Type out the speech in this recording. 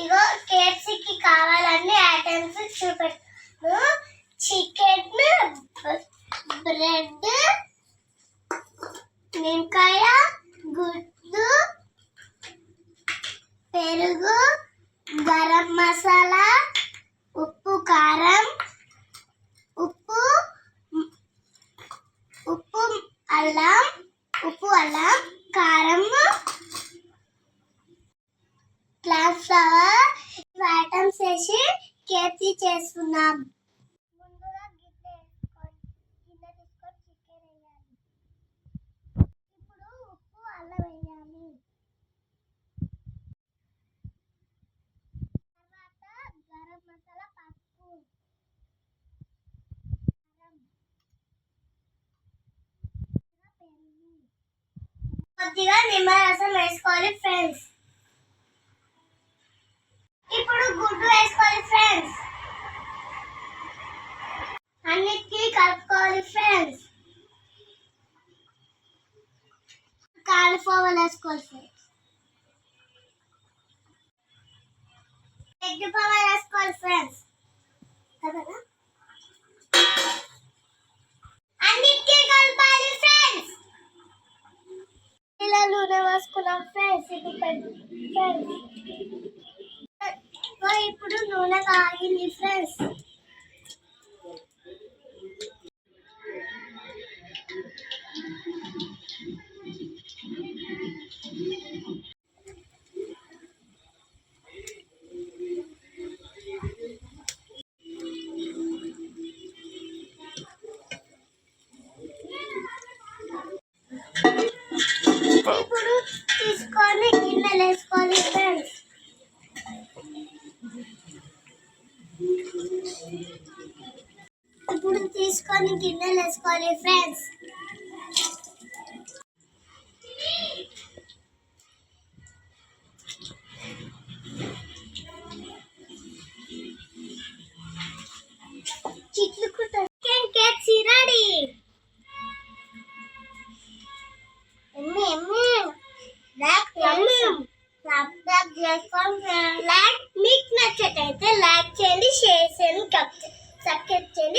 ఇగో కేఎఫ్సీకి కావాలన్నీ ఐటమ్స్ చూపెట్టు చికెన్ బ్రెడ్ నిమ్మకాయ గుడ్డు పెరుగు గరం మసాలా ఉప్పు కారం ఉప్పు ఉప్పు అల్లం ఉప్పు అల్లం కారం ఫ్లవర్ ఐటమ్స్ వేసి కేసీ చేస్తున్నాం ముందుగా గిన్నె వేసుకొని గిన్నె తీసుకొని చికెన్ వేయాలి. ఇప్పుడు ఉప్పు అల్లం వేయాలి. తర్వాత గరం మసాలా పసుపు. కారం కొద్దిగా నిమ్మరసం వేసుకోవాలి ఫ్రెండ్స్ ఇప్పుడు గుడ్డు వేసుకోవాలి ఫ్రెండ్స్ అన్నిటికీ కలుపుకోవాలి ఫ్రెండ్స్ కాలిఫ్లవర్ వేసుకోవాలి ఫ్రెండ్స్. ఎగ్ పవర్ వేసుకోవాలి ఫ్రెండ్స్. కదా అన్నిటికీ కలపాలి ఫ్రెండ్స్. ఇలా నూనె వేసుకున్నాం ఫ్రెండ్స్ ఇప్పుడు ఫ్రెండ్స్. ఇప్పుడు నూనె కాగింది ఫ్రెండ్స్. తీసుకోవాలి ఫ్రెండ్స్ ఇప్పుడు తీసుకొని గిన్నెలు వేసుకోవాలి ఫ్రెండ్స్ చిట్లు చికెన్ కేక్స్ రెడీ ఎమ్మి ఎమ్మి లైక్ సబ్స్క్రైబ్ చేసుకోండి లైక్ మీకు నచ్చటైతే లైక్ చేయండి షేర్ చేయండి సబ్స్క్రైబ్ చేయండి కామెంట్ చేయండి బాయ్